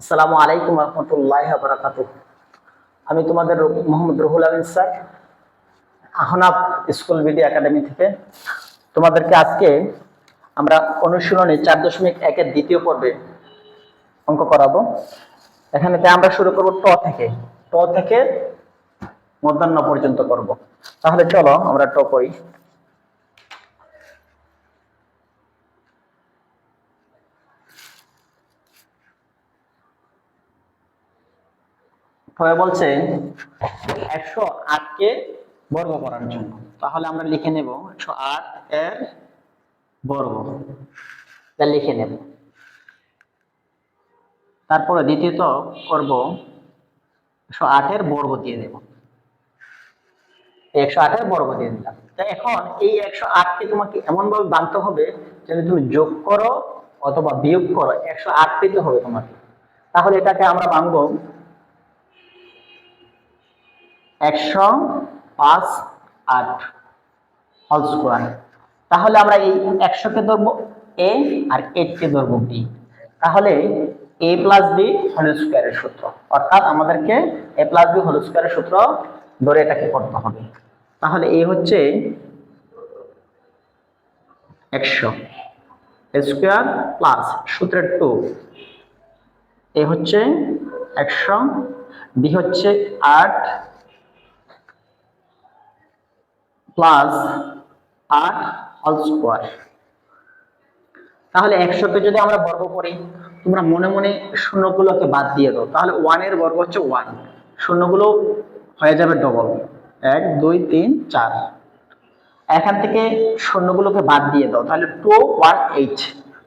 আসসালামু আলাইকুম রহমতুল্লাহ বারাকাত আমি তোমাদের Mohammad Ruhul Amin sir Ahnab school BD academy থেকে। তোমাদেরকে আজকে আমরা অনুশীলনে চার দশমিক একের দ্বিতীয় পর্বে অঙ্ক করাবো। এখানেতে আমরা শুরু করব ট থেকে। ট থেকে মধ্যাহ্ন পর্যন্ত করব। তাহলে চলো আমরা ট করি তবে বলছে একশো আটকে বর্গ করার জন্য। তাহলে আমরা লিখে নেব একশো আট এর বর্গ। লিখে নেব। তারপরে দ্বিতীয়ত করব একশো আটের বর্গ দিয়ে দেব। একশো আটের বর্গ দিয়ে দিলাম। তা এখন এই একশো আটকে তোমাকে এমন ভাবে বাঁধতে হবে যেন তুমি যোগ করো অথবা বিয়োগ করো। একশো আট পেতে হবে তোমাকে। তাহলে এটাকে আমরা বাঁধবো একশো পাঁচ আট হল স্কোয়ার তাহলে আমরা এই একশোকে ধরবো এ আর এইটকে ধরবো বি তাহলে এ প্লাস বি হোল স্কোয়ারের সূত্র। অর্থাৎ আমাদেরকে এ প্লাস বি হোল স্কোয়ারের সূত্র ধরে এটাকে করতে হবে। তাহলে এ হচ্ছে একশো। স্কোয়ার প্লাস সূত্রের টু এ হচ্ছে একশো বি হচ্ছে আট প্লাস আট অল স্কোয়ার তাহলে একশোকে যদি আমরা বর্গ করি, তোমরা মনে মনে শূন্যগুলোকে বাদ দিয়ে দাও। তাহলে ওয়ানের বর্গ হচ্ছে ওয়ান শূন্যগুলো হয়ে যাবে ডবল এক, দুই, তিন, চার। এখান থেকে শূন্যগুলোকে বাদ দিয়ে দাও। তাহলে two one eight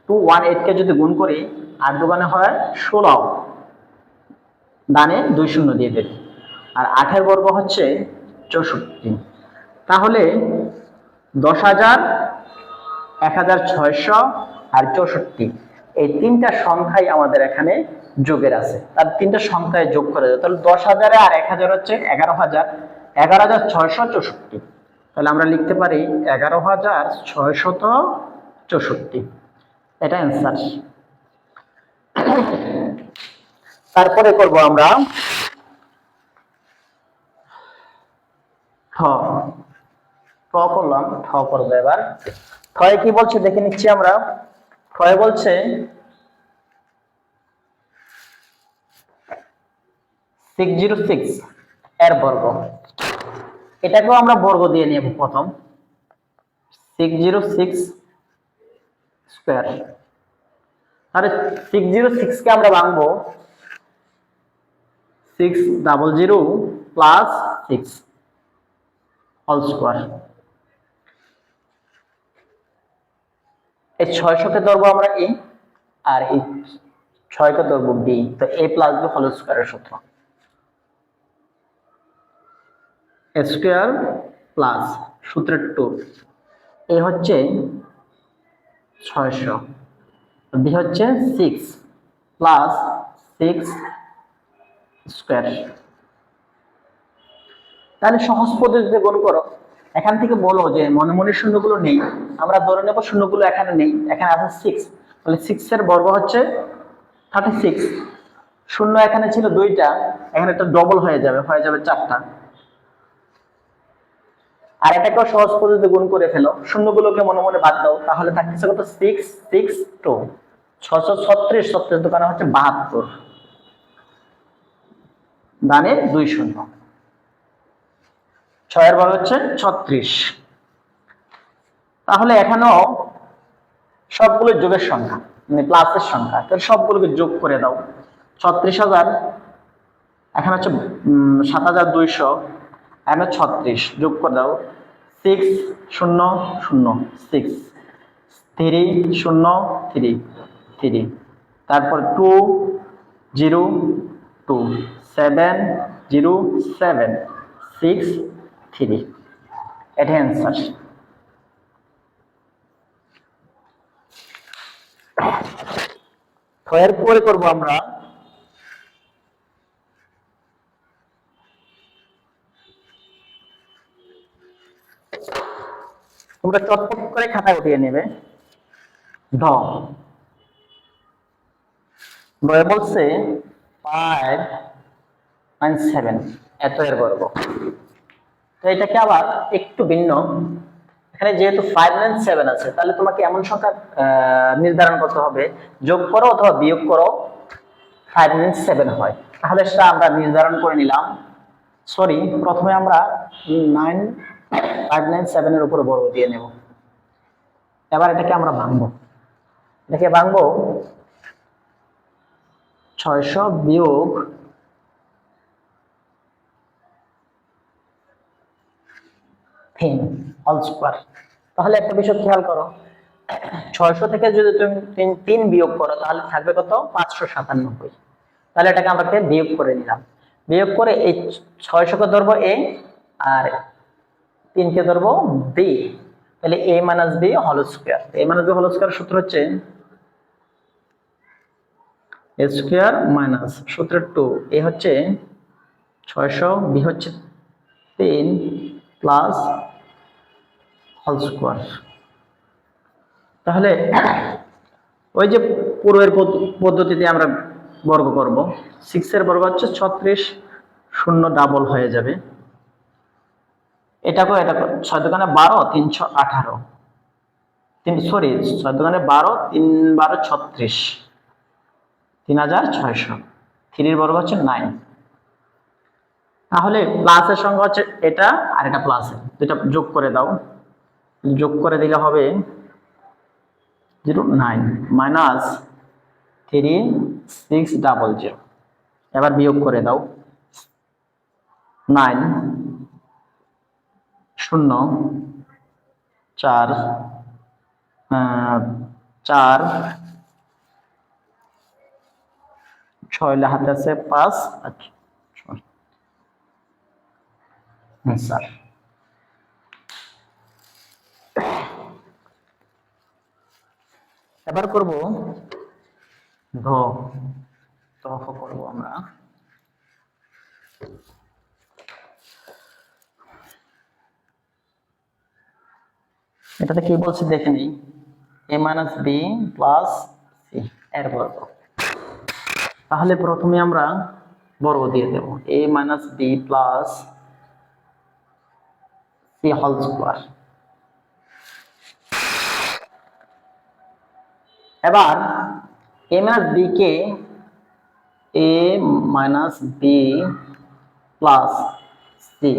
two one eight যদি গুণ করি আট দোকানে হয় ষোলো। দানে দুই শূন্য দিয়ে দেবে আর আঠের বর্গ হচ্ছে চৌষট্টি। তাহলে দশ হাজার, এক হাজার ছয়শো আর চৌষট্টি। এই তিনটা সংখ্যাই আমাদের এখানে যোগের আছে। তার তিনটা সংখ্যায় যোগ করা যায়। তাহলে দশ হাজারে আর এক হাজার হচ্ছে এগারো হাজার। এগারো হাজার ছয়শো চৌষট্টি। তাহলে আমরা লিখতে পারি এগারো হাজার ছয়শত চৌষট্টি। এটা অ্যান্সার তারপরে করব আমরা ঠ। ঠ করলাম, ঠ করব এবার। ঠয়ে কি বলছে দেখে নিচ্ছি আমরা। ঠয়ে বলছে সিক্স জিরো সিক্স এর বর্গ। এটাকেও আমরা বর্গ দিয়ে নেব প্রথম। সিক্স জিরো সিক্স স্কোয়ার তাহলে সিক্স জিরো সিক্সকে আমরা ভাঙবো। Six double zero plus six all square এই ছয়শকে ধরবো আমরা এ আর এই ছয়কে ধরবো বি। তো এ প্লাস বি হোল স্কোয়ারের সূত্র। স্কোয়ার প্লাস সূত্রের টু এ হচ্ছে ছয়শো। বি হচ্ছে সিক্স প্লাস সিক্স স্কোয়ার তাহলে সহজ পদ্ধতিতে গুণ করো। এখান থেকে বলো যে মনে মনে শূন্যগুলো নেই। আমরা ধরে নেব শূন্যগুলো এখানে নেই। এখানে আছে সিক্স তাহলে সিক্স এর বর্গ হচ্ছে থার্টি সিক্স শূন্য এখানে ছিল দুইটা, এখানে একটা ডবল হয়ে যাবে হয়ে যাবে চারটা। আর এটাকেও সহজ পদ্ধতিতে গুণ করে ফেলো। শূন্যগুলোকে মনে মনে বাদ দাও। তাহলে থাকতেছে কত সিক্স সিক্স টু ছশো ছত্রিশ ছত্রিশ দোকানে হচ্ছে বাহাত্তর। দানে দুই শূন্য। ছয়ের বর্গ হচ্ছে ছত্রিশ। তাহলে এখানেও সবগুলো যোগের সংখ্যা মানে প্লাসের সংখ্যা, তাহলে সবগুলোকে যোগ করে দাও। ছত্রিশ হাজার, এখানে হচ্ছে সাত হাজার দুইশো, এখানে ছত্রিশ, যোগ করে দাও সিক্স শূন্য শূন্য সিক্স থ্রি শূন্য থ্রি থ্রি তারপর two zero two seven zero seven six three এটা অ্যান্সার এর পরে করব আমরা তোমরা চটপট করে খাতা উঠিয়ে নেবে। বয়ে বলছে ফাইভ নাইন সেভেন এত এর বর্গ। তো এটাকে আবার একটু ভিন্ন। এখানে যেহেতু ফাইভ নাইন সেভেন আছে, তাহলে তোমাকে এমন সংখ্যা নির্ধারণ করতে হবে। যোগ করো অথবা বিয়োগ করো ফাইভ নাইন সেভেন হয়। তাহলে সেটা আমরা নির্ধারণ করে নিলাম। সরি প্রথমে আমরা নাইন ফাইভ নাইন সেভেনের উপরে বর্গ দিয়ে নেব। এবার এটাকে আমরা ভাঙবো। এটাকে ভাঙবো। ছয়শো বিয়োগ তিন অল স্কোয়ার তাহলে একটা বিষয় খেয়াল করো। ছয়শো থেকে যদি তুমি তিন বিয়োগ করো, তাহলে থাকবে কত? পাঁচশো সাতানব্বই। তাহলে এটাকে আমরা বিয়োগ করে নিলাম? বিয়োগ করে এই ছয়শোকে ধরবো এ, আর তিনকে ধরবো বি। তাহলে A minus B whole square A minus B whole square সূত্র হচ্ছে এ স্কোয়ার মাইনাস সূত্র টু এ হচ্ছে ছয়শো, বি হচ্ছে তিন প্লাস হল স্কোয়ার তাহলে ওই যে পূর্বের পদ্ধ- পদ্ধতিতে আমরা বর্গ করব। সিক্স এর বর্গ হচ্ছে ছত্রিশ, শূন্য ডাবল হয়ে যাবে। এটাকেও এটা ছয় দোকানে বারো, তিনশো আঠারো। তিন সরি ছয় দোকানে বারো, তিন বারো ছত্রিশ। তিন হাজার ছয়শো। থ্রির বর্গ হচ্ছে নাইন তাহলে প্লাসের সংখ্যা হচ্ছে এটা, আর এটা প্লাসের দুটা যোগ করে দাও। যোগ করে দিলে হবে zero nine minus three six double zero. এবার বিয়োগ করে দাও। নাইন শূন্য চার চার, ছয় হাতে আছে পাঁচ আর ছয়। স্যার। এবার করব। ধ তফ করব আমরা। এটাতে কি বলছে দেখে নিই। A minus B plus C, এর বর্গ। তাহলে প্রথমে আমরা বর্গ দিয়ে দেব। A minus B plus C whole square. এবার A minus B K A minus B plus C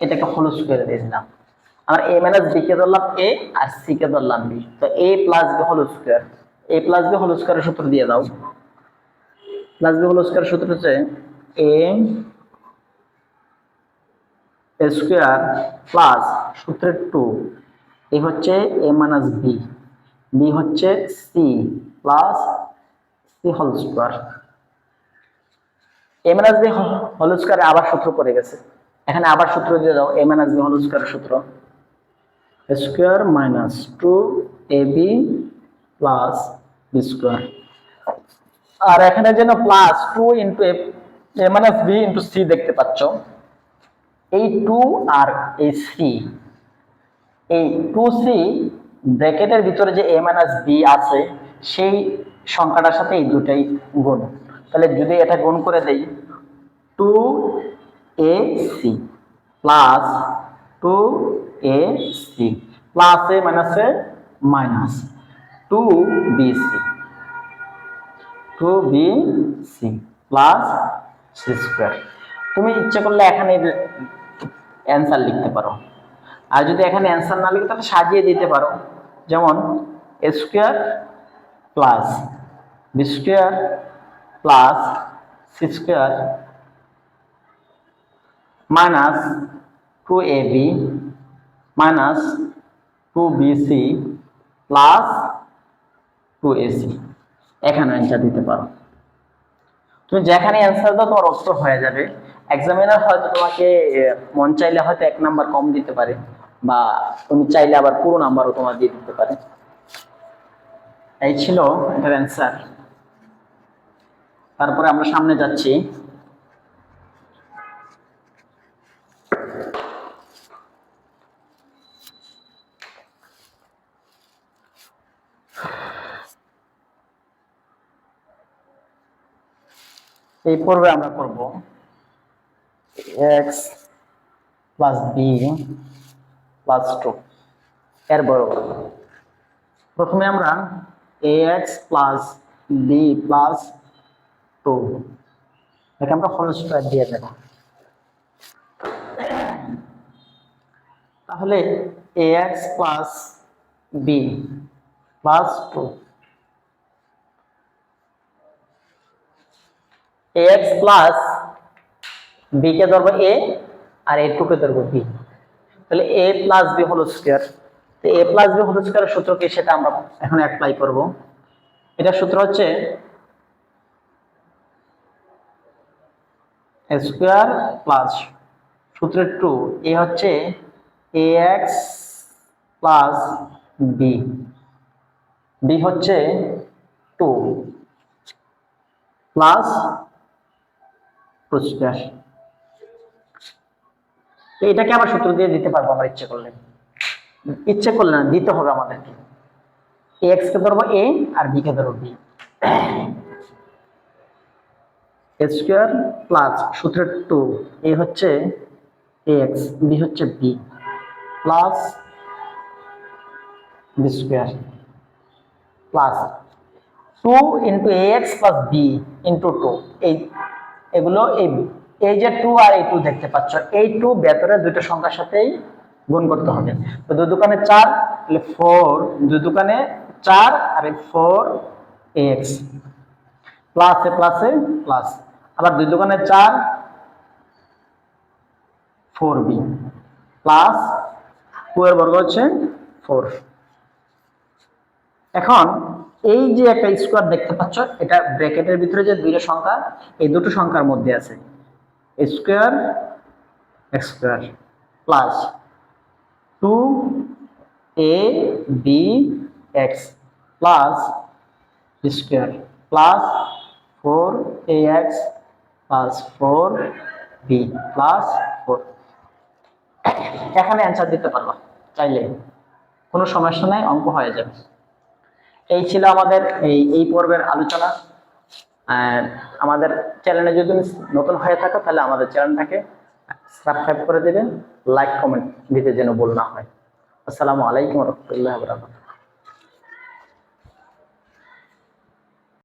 এটাকে হলুদ করে দিয়েছিলাম আমরা এ মাইনাস বি কে ধরলাম এ আর সি কে ধরলাম বি তো A plus B whole square A plus B whole স্কোয়ারের সূত্র দিয়ে দাও। প্লাস বি হোল স্কোয়ার সূত্র হচ্ছে এ স্কোয়ার প্লাস সূত্রের টু এ হচ্ছে এ মাইনাস বি। বি হচ্ছে C plus C whole square. A minus B whole স্কোয়ারে আবার সূত্র পড়ে গেছে। এখানে আবার সূত্র দিয়ে দাও, এ মাইনাস বি হোল স্কোয়ারের সূত্র। Square minus two A B plus B square. আর এখানে যেন plus two into A minus B into C দেখতে পাচ্ছ, এই টু আর এই সি। এই টু সি ব্র্যাকেটের ভিতরে যে এ মাইনাস বি আছে, সেই সংখ্যাটার সাথে এই দুটাই গুণ। তাহলে যদি এটা গুণ করে দেই two A C plus two A C plus A মাইনাসে minus two B C two B C plus C square তুমি ইচ্ছে করলে এখানে অ্যান্সার লিখতে পারো। আর যদি এখানে অ্যান্সার না লিখে, তাহলে সাজিয়ে দিতে পারো। যেমন square plus B square plus C square minus two A B minus two B C plus two A C এখানে অ্যান্সার দিতে পারো। তুমি যেখানে অ্যান্সার দাও, তোমার উত্তর হয়ে যাবে। এক্সামিনার হয়তো তোমাকে মন চাইলে হয়তো এক নাম্বার কম দিতে পারে। বা তুমি চাইলে আবার পুরো নাম্বারও তোমার দিয়ে দিতে পারে। এই ছিল এটার অ্যান্সার তারপরে আমরা সামনে যাচ্ছি। এই পর্বে আমরা করব X plus B plus two এর বর্গ প্রথমে আমরা A X plus B plus two এটাকে আমরা হোল স্কোয়ার দিয়ে দেব। তাহলে A X plus B plus two A X plus B কে ধরবো এ আর এ টু কে ধরবো বি তাহলে A plus B whole square তো এ প্লাস বি হোল স্কোয়ারের সূত্র কি সেটা আমরা এখন অ্যাপ্লাই করব। এটার সূত্র হচ্ছে স্কোয়ার প্লাস সূত্রের টু এ হচ্ছে A X plus B B হচ্ছে টু প্লাস টু স্কোয়ার তো এটাকে আবার সূত্র দিয়ে দিতে পারব আমরা ইচ্ছে করলে। ইচ্ছে করলে না, দিতে হবে আমাদেরকে। এক্স কে ধরবো এ আর বি কে ধরবো বি স্কোয়ার প্লাস সূত্রের টু এ হচ্ছে এক্স বি হচ্ছে B plus B square plus two into X plus B into two এই, এগুলো এই এই যে টু আর এই টু দেখতে পাচ্ছ, এই টু ভেতরে দুটো সংখ্যার সাথেই গুণ করতে হবে। তো দুই দোকানে চার, তাহলে ফোর দুই দোকানে চার, আর ফোর এক্স প্লাসে প্লাসে প্লাস আবার দুই দোকানে চার ফোর বি প্লাস টু এর বর্গ হচ্ছে ফোর এখন এই যে একটা স্কোয়ার দেখতে পাচ্ছ, এটা ব্র্যাকেটের ভিতরে যে দুইটা সংখ্যা, এই দুটো সংখ্যার মধ্যে আছে। Square X square plus two A B X plus square plus four A X plus four B plus four. এখানে অ্যান্সার দিতে পারবা, চাইলে। কোনো সমস্যা নাই, অঙ্ক হয়ে যাবে। এই ছিল আমাদের এই এই পর্বের আলোচনা। আমাদের চ্যানেলে যদি নতুন হয়ে থাকো, তাহলে আমাদের চ্যানেলটাকে সাবস্ক্রাইব করে দেবেন লাইক কমেন্ট দিতে যেন ভুল না হয়। আসসালামু আলাইকুম রহমতুল্লাহ বরাকাতুহু।